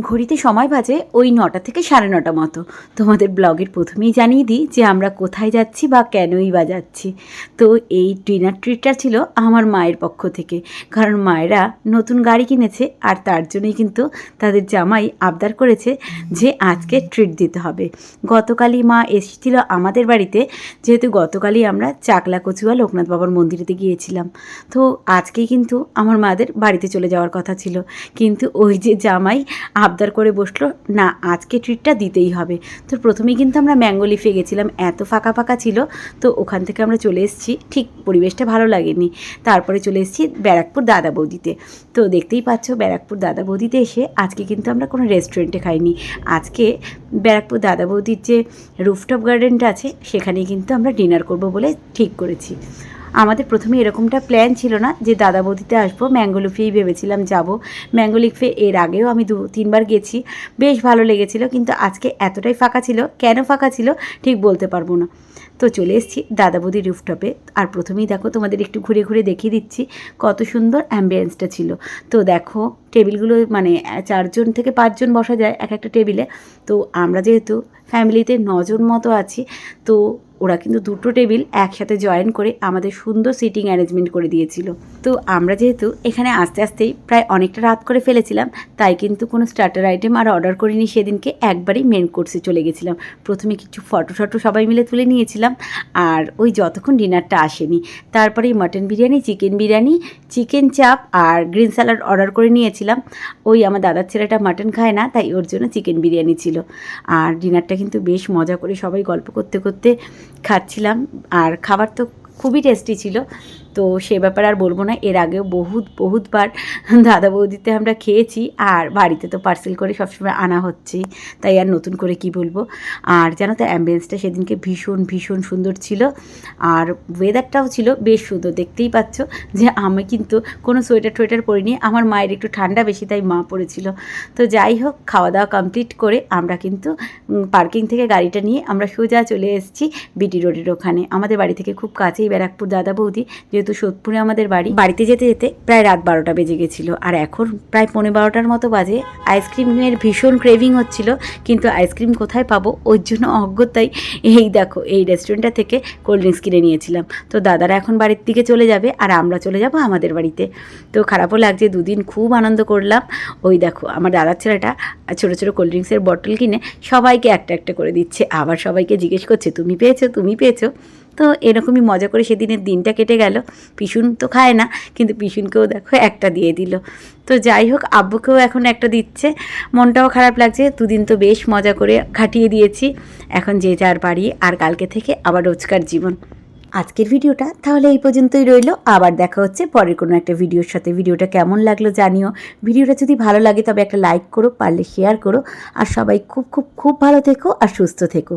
ঘড়িতে সময় বাজে ওই নটা থেকে সাড়ে নটা মতো। তোমাদের ব্লগের প্রথমেই জানিয়ে দিই যে আমরা কোথায় যাচ্ছি বা কেনই বা যাচ্ছি। তো এই ডিনার ট্রিটটা ছিল আমার মায়ের পক্ষ থেকে। কারণ মায়েরা নতুন গাড়ি কিনেছে আর তার জন্যই কিন্তু তাদের জামাই আবদার করেছে যে আজকে ট্রিট দিতে হবে। গতকালই মা এসেছিল আমাদের বাড়িতে। যেহেতু গতকালই আমরা চাকলা কচুয়া লোকনাথ বাবার মন্দিরেতে গিয়েছিলাম। তো আজকেই কিন্তু আমার মাদের বাড়িতে চলে যাওয়ার কথা ছিল। কিন্তু ওই যে জামাই আবদার করে বসল, না, আজকে ট্রিটটা দিতেই হবে। তো প্রথমেই কিন্তু আমরা ম্যাঙ্গো লিফে গেছিলাম, এত ফাঁকা ফাঁকা ছিল, তো ওখান থেকে আমরা চলে এসেছি, ঠিক পরিবেশটা ভালো লাগেনি। তারপরে চলে এসেছি ব্যারাকপুর দাদা বৌদিতে। তো দেখতেই পাচ্ছ, ব্যারাকপুর দাদা বৌদিতে এসে আজকে কিন্তু আমরা কোনো রেস্টুরেন্টে খাইনি। আজকে ব্যারাকপুর দাদা বৌদির যে রুফটপ গার্ডেনটা আছে, সেখানেই কিন্তু আমরা ডিনার করব বলে ঠিক করেছি। আমাদের প্রথমে এরকমটা প্ল্যান ছিল না যে দাদা বৌদিতে আসব ম্যাঙ্গোলিফেই ভেবেছিলাম যাব। ম্যাঙ্গোলিফে এর আগেও আমি দু, তিনবার গেছি, বেশ ভালো লেগেছিল কিন্তু আজকে এতটাই ফাঁকা ছিল, কেন ফাঁকা ছিল ঠিক বলতে পারব না। তো চলে এসেছি দাদা বৌদি রুফটপে আর প্রথমেই দেখো তোমাদের একটু ঘুরে ঘুরে দেখিয়ে দিচ্ছি কত সুন্দর অ্যাম্বিয়েন্সটা ছিল। তো দেখো টেবিলগুলো মানে চারজন থেকে পাঁচজন বসা যায় এক একটা টেবিলে তো আমরা যেহেতু ফ্যামিলিতে নজন মতো আছি, তো ওরা কিন্তু দুটো টেবিল একসাথে জয়েন করে আমাদের সুন্দর সিটিং অ্যারেঞ্জমেন্ট করে দিয়েছিল। তো আমরা যেহেতু এখানে আস্তে আস্তেই প্রায় অনেকটা রাত করে ফেলেছিলাম, তাই কিন্তু কোনো স্টার্টার আইটেম আর অর্ডার করিনি, সেদিনকে একবারই মেন কোর্সে চলে গেছিলাম। প্রথমে কিছু ফটো টটো সবাই মিলে তুলে নিয়েছিলাম, আর ওই যতক্ষণ ডিনারটা আসেনি, তারপরেই mutton biryani chicken biryani chicken chaap আর গ্রিন স্যালাড অর্ডার করে নিয়েছিলাম। ওই আমার দাদার ছেলেটা মাটন খায় না, তাই ওর জন্য চিকেন বিরিয়ানি ছিল। আর ডিনারটা কিন্তু বেশ মজা করে সবাই গল্প করতে করতে খাচ্ছিলাম আর খাবার তো খুবই টেস্টি ছিল। তো সে ব্যাপারে আর বলব না। এর আগেও বহুত, বহুতবার দাদা বৌদিতে আমরা খেয়েছি আর বাড়িতে তো পার্সেল করে সবসময় আনা হচ্ছেই। তাই আর নতুন করে কি বলব? আর জানো তো অ্যাম্বিয়েন্সটা সেদিনকে ভীষণ ভীষণ সুন্দর ছিল। আর ওয়েদারটাও ছিল বেশ সুন্দর, দেখতেই পাচ্ছ যে আমি কিন্তু কোনো সোয়েটার টোয়েটার পরিনি। আমার মায়ের একটু ঠান্ডা বেশি, তাই মা পড়েছিল তো যাই হোক খাওয়া দাওয়া কমপ্লিট করে আমরা কিন্তু পার্কিং থেকে গাড়িটা নিয়ে আমরা সোজা চলে এসেছি বিটি রোডের ওখানে। আমাদের বাড়ি থেকে খুব কাছেই ব্যারাকপুর দাদা বৌদি, যেহেতু সোদপুরে আমাদের বাড়ি, বাড়িতে যেতে যেতে প্রায় রাত বারোটা বেজে গেছিল। আর এখন প্রায় পনেরো বারোটার মতো বাজে। আইসক্রিমের ভীষণ ক্রেভিং হচ্ছিল, কিন্তু আইসক্রিম কোথায় পাবো? ওর জন্য অজ্ঞতাই এই দেখো, এই রেস্টুরেন্টটা থেকে কোল্ড ড্রিঙ্কস কিনে নিয়েছিলাম। তো দাদারা এখন বাড়ির দিকে চলে যাবে আর আমরা চলে যাব আমাদের বাড়িতে। তো খারাপও লাগছে, দুদিন খুব আনন্দ করলাম। ওই দেখো, আমার দাদার ছেলেটা ছোটো ছোটো কোল্ড ড্রিঙ্কসের বটল কিনে সবাইকে একটা একটা করে দিচ্ছে। আবার সবাইকে জিজ্ঞেস করছে, তুমি পেয়েছ তুমি পেয়েছ? তো এরকমই মজা করে সেদিনের দিনটা কেটে গেল। পিসুন তো খায় না, কিন্তু পিসুনকেও দেখো একটা দিয়ে দিল। তো যাই হোক, আব্বুকেও এখন একটা দিচ্ছে। মনটাও খারাপ লাগছে, দুদিন তো বেশ মজা করে খাটিয়ে দিয়েছি। এখন যে যার বাড়ি আর কালকে থেকে আবার রোজকার জীবন। আজকের ভিডিওটা তাহলে এই পর্যন্তই রইল। আবার দেখা হচ্ছে পরের কোনো একটা ভিডিওর সাথে। ভিডিওটা কেমন লাগল জানিও। ভিডিওটা যদি ভালো লাগে তবে একটা লাইক করো, পারলে শেয়ার করো। আর সবাই খুব খুব খুব ভালো থেকো আর সুস্থ থেকো।